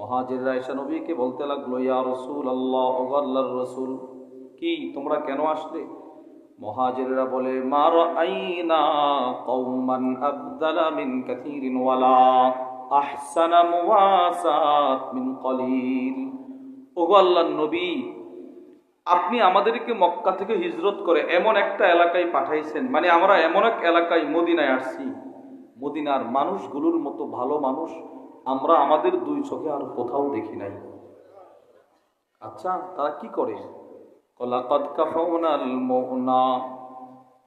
মহাজিররা এসে নবীকে বলতে লাগল, ইয়া রসুল আল্লাহ আল্লাহর রসুল, কি তোমরা কেন আসলে? মহাজিররা বলে মার আইনা কৌমান আবদালা মিন কাথিরিন ওয়ালা আহসানা মুওয়াসাত মিন কলিল। ওগো নবী, আপনি আমাদেরকে মক্কা থেকে হিজরত করে এমন একটা এলাকায় পাঠাইছেন মানে আমরা এমন এক এলাকায় মদিনায় আসছি। মদিনার মানুষগুলোর মতো ভালো মানুষ আমরা আমাদের দুই চোখে আর কোথাও দেখি নাই। আচ্ছা তারা কি করে?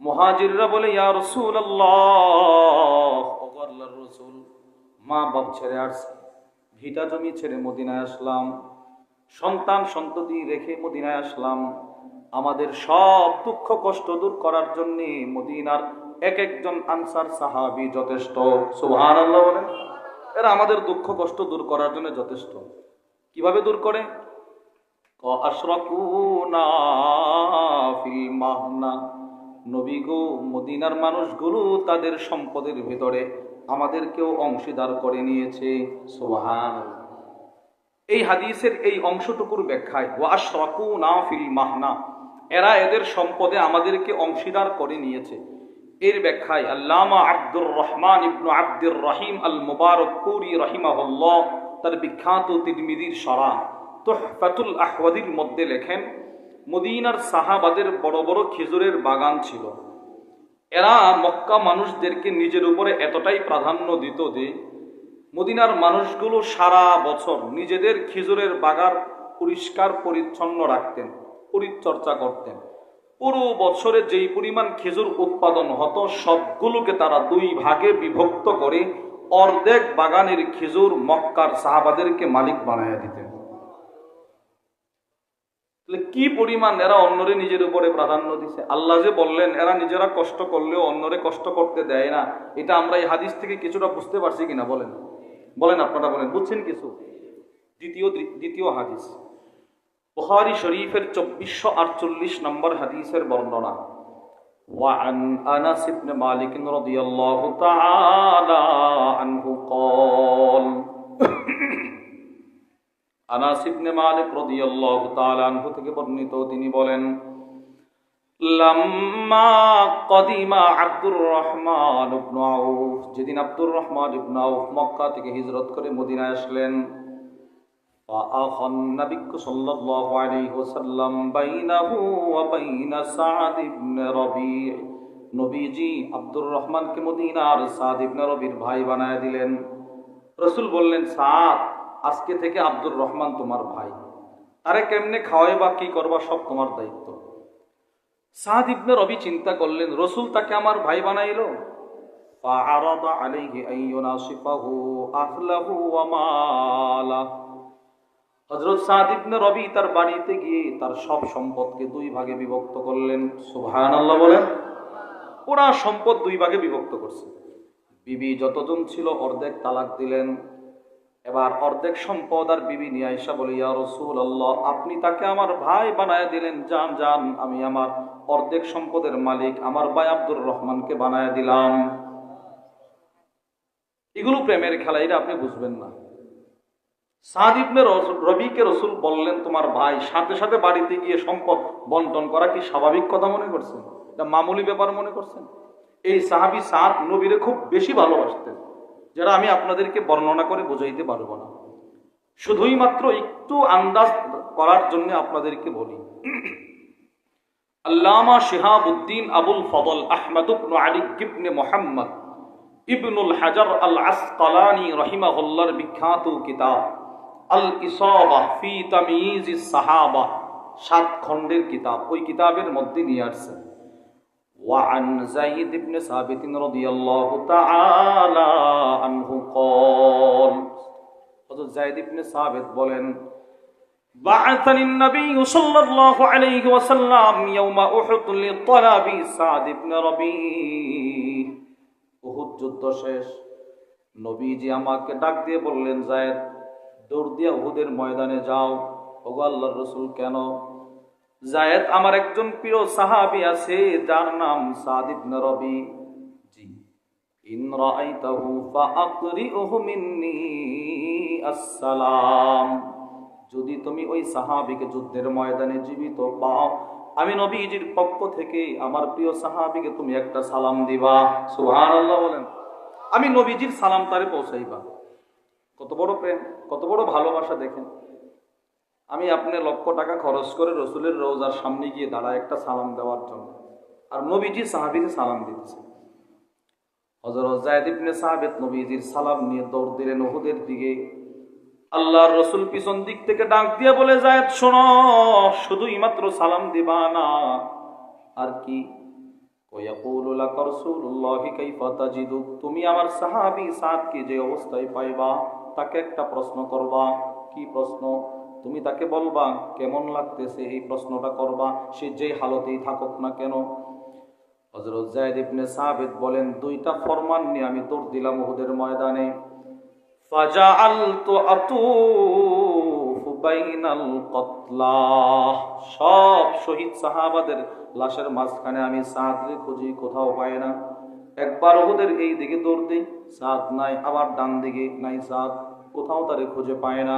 মুহাজিররা বলে, ইয়া রাসূলুল্লাহ। ওগো রাসূল, মা বাপ ছেড়ে আসছি। ভিটা জমি ছেড়ে মদিনায় আসলাম। সন্তান সন্ততি রেখে মদিনায় আসলাম। আমাদের সব দুঃখ কষ্ট দূর করার জন্য মদিনার এক একজন আনসার সাহাবি যথেষ্ট। সুহান আল্লাহ বলেন। এরা আমাদের দুঃখ, কষ্ট দূর করার জন্য যথেষ্ট। কীভাবে দূর করে? নবী গো, মদিনার মানুষগুলো তাদের সম্পদের ভিতরে আমাদেরকেও অংশীদার করে নিয়েছে। সুবহান এই হাদিসের এই অংশটুকুর ব্যাখ্যায় ওয়াশরাকু না ফিল মাহনা। এরা এদের সম্পদে আমাদেরকে অংশীদার করে নিয়েছে। এর ব্যাখ্যায় আল্লামা আব্দুর রহমান ইবনু আব্দুর রহিম আল মুবারক পুরি রহিমাহুল্লাহ, তার বিখ্যাত তিরমিদির সরা তোহফাতুল আহওয়াদির মধ্যে লেখেন, মদিনার সাহাবাদের বড় বড় খেজুরের বাগান ছিল। এরা মক্কা মানুষদেরকে নিজের উপরে এতটাই প্রাধান্য দিত যে, মদিনার মানুষগুলো সারা বছর নিজেদের খেজুরের বাগান পরিষ্কার, পরিচ্ছন্ন রাখতেন, পরিচর্যা করতেন। পুরো বছরে যেই পরিমাণ খেজুর উৎপাদন হতো, সবগুলোকে তারা দুই ভাগে বিভক্ত করে অর্ধেক বাগানের খেজুর মক্কার সাহাবাদেরকে মালিক বানাইয়া দিতেন। কি পরিমাণ এরা অন্যরে নিজের উপরে প্রাধান্য দিছে? আল্লাহ যে বললেন, এরা নিজেরা কষ্ট করলেও অন্যরে কষ্ট করতে দেয় না। এটা আমরা এই হাদিস থেকে কিছুটা বুঝতে পারছি কিনা বলেন? বলেন আপনারা বলেন, বুঝছেন কিছু? দ্বিতীয় দ্বিতীয় হাদিস। বুখারী শরীফের চব্বিশশো আটচল্লিশ নম্বর হাদিসের বর্ণনা وعن أنس بن مالك رضي الله تعالى عنه قال আনাস ইবনে মালিক রাদিয়াল্লাহু তাআলা আনহু থেকে বর্ণিত তিনি বলেন লাম্মা কদিমা আব্দুর রহমান ইবনু আউফ যেদিন আব্দুর রহমান ইবনু আউফ মক্কা থেকে হিজরত করে মদিনায় আসলেন فأخى النبي صلى الله عليه وسلم بينه وبين سعد بن ربيع নবীজি আব্দুর রহমানকে মদিনার সাদ ইবনে রবির ভাই বানায় দিলেন রসুল বললেন সাদ আজকে থেকে আব্দুর রহমান তোমার ভাই আরে কেমনে খাওয়াই বা কি করবা সব তোমার দায়িত্ব সাদ ইবনে রবি চিন্তা করলেন রসুল তাকে আমার ভাই বানাইলো فعرض عليه أن يناصفه أهله وماله হজরত সাদ ইবনে রবি তার বাড়িতে গিয়ে তার সব সম্পদকে দুই ভাগে বিভক্ত করলেন। সুবহানাল্লাহ বলেন। পুরা সম্পদ দুই ভাগে বিভক্ত করছে। বিবি যতজন ছিল অর্ধেক তালাক দিলেন। এবার অর্ধেক সম্পদ আর বিবি নিয়ে আইসা বলে, ইয়া রসুল আল্লাহ আপনি তাকে আমার ভাই বানায় দিলেন। যান যান, আমি আমার অর্ধেক সম্পদের মালিক, আমার ভাই আব্দুর রহমানকে বানায় দিলাম। এগুলো প্রেমের খেলা, এটা আপনি বুঝবেন না। সাদ রবিকে রসুল বললেন, তোমার ভাই সাথে সাথে বাড়িতে গিয়ে সম্পদ বন্টন করা কি স্বাভাবিক কথা মনে করছেন এটা মামুলি ব্যাপার মনে করছেন এই সাহাবি সাদ নবীরে খুব বেশি ভালোবাসতেন, যেটা আমি আপনাদেরকে বর্ণনা করে বোঝাইতে পারব না। শুধুই মাত্র একটু আন্দাজ করার জন্য আপনাদেরকে বলি। আল্লামা শিহাবুদ্দিন আবুল ফদল আহমদ ইবনু আলী ইবনে মোহাম্মদ ইবনুল হাজার আল আসকালানি রহিমাহুল্লার বিখ্যাত কিতাব। আল ইসাবা ফি তামিজ সাহাবা সাত খণ্ডের কিতাব ওই কিতাবের মধ্যে নিয়ে আসছেন وعن زيد بن ثابت رضي الله تعالى عنه قال হযরত যায়েদ ইবনে সাবিত বলেন بعثني النبي صلى الله عليه وسلم يوم أحد لطلب سعد بن ربيع উহুদ যুদ্ধ শেষ নবীজি আমাকে ডাক দিয়ে বললেন জায়েদ দৌড় দিয়ে উহুদের ময়দানে যাও। ওগো আল্লাহর রসুল, কেন? জায়েদ আমার একজন প্রিয় সাহাবী আছে, যার নাম সাদ ইবনে রবি। জি। ইন যদি তুমি ওই সাহাবীকে যুদ্ধের ময়দানে জীবিত পাও, আমি নবীজির পক্ষ থেকে আমার প্রিয় সাহাবীকে তুমি একটা সালাম দিবা। সুবহানাল্লাহ বলেন। আমি নবীজির সালাম তারে পৌঁছাইবা। কত বড় প্রেম, কত বড় ভালোবাসা দেখেন। আমি আপনি লক্ষ টাকা খরচ করে রসুলের রোজার সামনে গিয়ে দাঁড়ায় একটা সালাম দেওয়ার জন্য। আর নবীজি সাহাবিকে সালাম দিচ্ছে হজর জায়দিবনে সাহাবেদ নবীজির সালাম নিয়ে দৌড় দিলেন ওহুদের দিকে। আল্লাহর রসুল পিছন দিক থেকে ডাক দিয়ে বলে জায়দ শোনো, শুধু ইমাত্র সালাম দিবা না। আর কি? তুমি আমার সাহাবি সাদকে যে অবস্থায় পাইবা তাকে একটা প্রশ্ন করবা? কি প্রশ্ন? তুমি তাকে বলবা, কেমন লাগতেছে এই প্রশ্নটা করবা? সে যে হালতেই থাকুক না কেন? হজরত যায়েদ ইবনে সাবিত বলেন, দুইটা ফরমান নিয়ে আমি দৌড় দিলাম উহুদের ময়দানে। সব শহীদ সাহাবাদের লাশের মাঝখানে আমি সাদকে খুঁজি, কোথাও পাই না। একবার ওদের এই দিকে দৌড় দিই। সাদ নাই, আবার ডান দিকে নাই সাদ কোথাও তারে খুঁজে পায় না।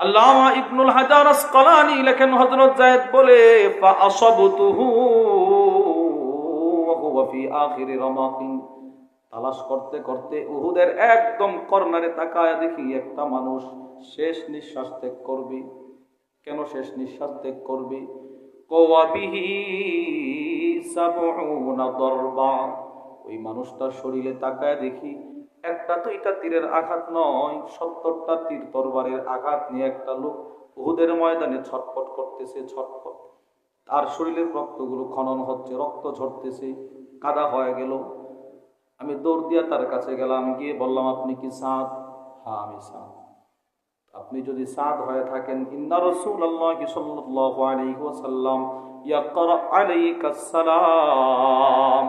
আল্লামা ইবনুল হাজার আসকালানি লেখেন, হযরত যায়েদ বলে ফা আসাবতুহু ওয়া হুয়া ফি আখিরি রামাকিন। তালাশ করতে করতে উহুদের একদম কর্নারে তাকায় দেখি একটা মানুষ শেষ নিঃশ্বাস ত্যাগ করবে। কেন শেষ নিঃশ্বাস ত্যাগ করবে? কওয়াবিহি সাবউনা দরবা। ওই মানুষটার শরীরে তাকায় দেখি, একটা তো এটা তীরের আঘাত নয়, সত্তরটা তীর তরবারের আঘাত নিয়ে একটা লোক উহুদের ময়দানে ছটফট করতেছে, ছটফট। তার শরীরের রক্তগুলো খনন হচ্ছে, রক্ত ঝরতেছে, কাদা হয়ে গেল। আমি দৌড় দিয়া তার কাছে গেলাম, গিয়ে বললাম, আপনি কি সাঁত হ্যাঁ আমি সাদ। আপনি যদি সাদ হয়ে থাকেন, ইন্না রাসূলুল্লাহ সাল্লাল্লাহু আলাইহি ওয়াসাল্লাম ইয়াকরা আলাইকা সালাম।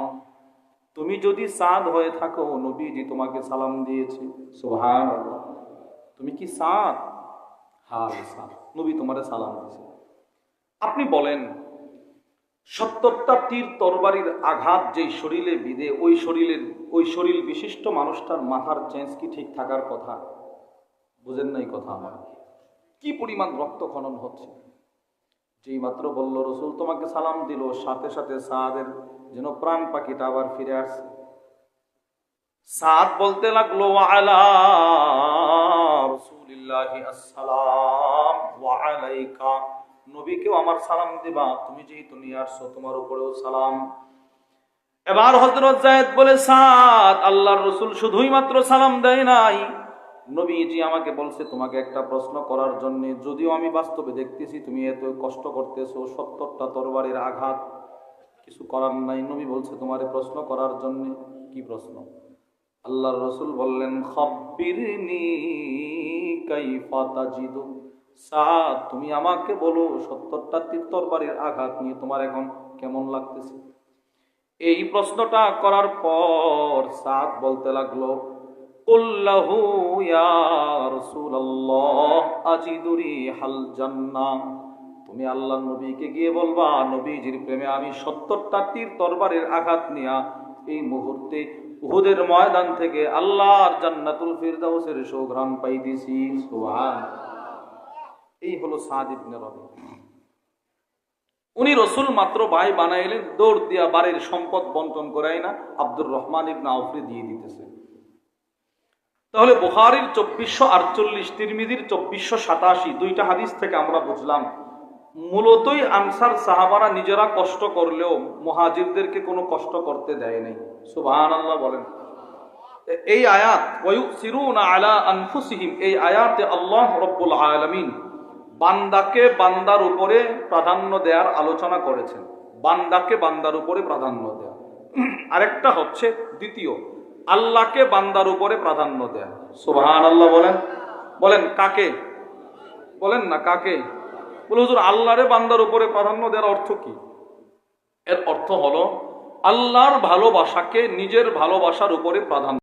তুমি যদি সাদ হয়ে থাকো, নবীজি তোমাকে সালাম দিয়েছে। সুবহানাল্লাহ। তুমি কি সাদ? হ্যাঁ আমি সাদ। নবী তোমারে সালাম দিয়েছে। আপনি বলেন, সত্তরটা তীর তরবারির আঘাত যেই শরীরে বিধে, ওই শরীরের, ওই শরীর বিশিষ্ট মানুষটার মাথার চেঞ্জ কি ঠিক থাকার কথা? বুঝেন নাই কথা আমার। কি পরিমাণ রক্ত খনন হচ্ছে? যেই মাত্র বলল, রসুল তোমাকে সালাম দিল, সাথে সাথে সাদের যেন প্রাণ পাখিটা আবার ফিরে আসছে। সাদ বলতে লাগল আলা রসুলিল্লাহি আসসালাম, ওয়া আলাইকা। নবীকেও আমার সালাম দিবা, তুমি যেহেতু নিয়ে আসছো, তোমার উপরেও সালাম। এবার হজরত জায়েদ বলে, সাদ, আল্লাহর রসুল শুধুই মাত্র সালাম দেয় নাই। নবীজি আমাকে বলছে, তোমাকে একটা প্রশ্ন করার জন্য যদিও আমি বাস্তবে দেখতেছি, তুমি এত কষ্ট করতেছো, সত্তরটা তরবারের আঘাত, কিছু করার নাই। নবী বলছে, তোমারে প্রশ্ন করার জন্য কি প্রশ্ন? আল্লাহর রসুল বললেন তুমি আমাকে বলো সত্তরটা তীর তরবারির আঘাত নিয়ে তোমার এখন কেমন লাগতেছে? এই প্রশ্নটা করার পর সাদ বলতে লাগল তুমি আল্লাহর নবীকে গিয়ে বলবা, নবীজির প্রেমে আমি সত্তরটা তীর তরবারের আঘাত নিয়া এই মুহূর্তে উহুদের ময়দান থেকে আল্লাহর জান্নাতুল ফিরদাউসের সৌঘ্রাণ পাইতেছি। এই হলো সাদ রবি। উনি রসুল মাত্র ভাই বানাইলেন, দৌড় দিয়া বাড়ির সম্পদ বন্টন করাই না, আব্দুর রহমান ইবনে আউফরি দিয়ে দিতেছে। তাহলে বুখারির চব্বিশশো আটচল্লিশ তিরমিদির চব্বিশশো সাতাশি দুইটা হাদিস থেকে আমরা বুঝলাম। মূলতই আনসার সাহাবারা নিজেরা কষ্ট করলেও মুহাজিরদেরকে কোনো কষ্ট করতে দেয় নাই। সুবাহান আল্লাহ বলেন। এই আয়াত আলা আনফুসিহিম এই আয়াতে আল্লাহ রব্বুল আলামিন বান্দাকে বান্দার উপরে প্রাধান্য দেওয়ার আলোচনা করেছেন। বান্দাকে বান্দার উপরে প্রাধান্য দেয়া আরেকটা হচ্ছে, দ্বিতীয় আল্লাহকে বান্দার উপরে প্রাধান্য দেয়। সুবাহান আল্লাহ বলেন। বলেন, কাকে? বলেন না, কাকে? বলে, হুজুর, আল্লাহরে বান্দার উপরে প্রাধান্য দেওয়ার অর্থ কি? এর অর্থ হলো, আল্লাহর ভালোবাসাকে নিজের ভালোবাসার উপরে প্রাধান্য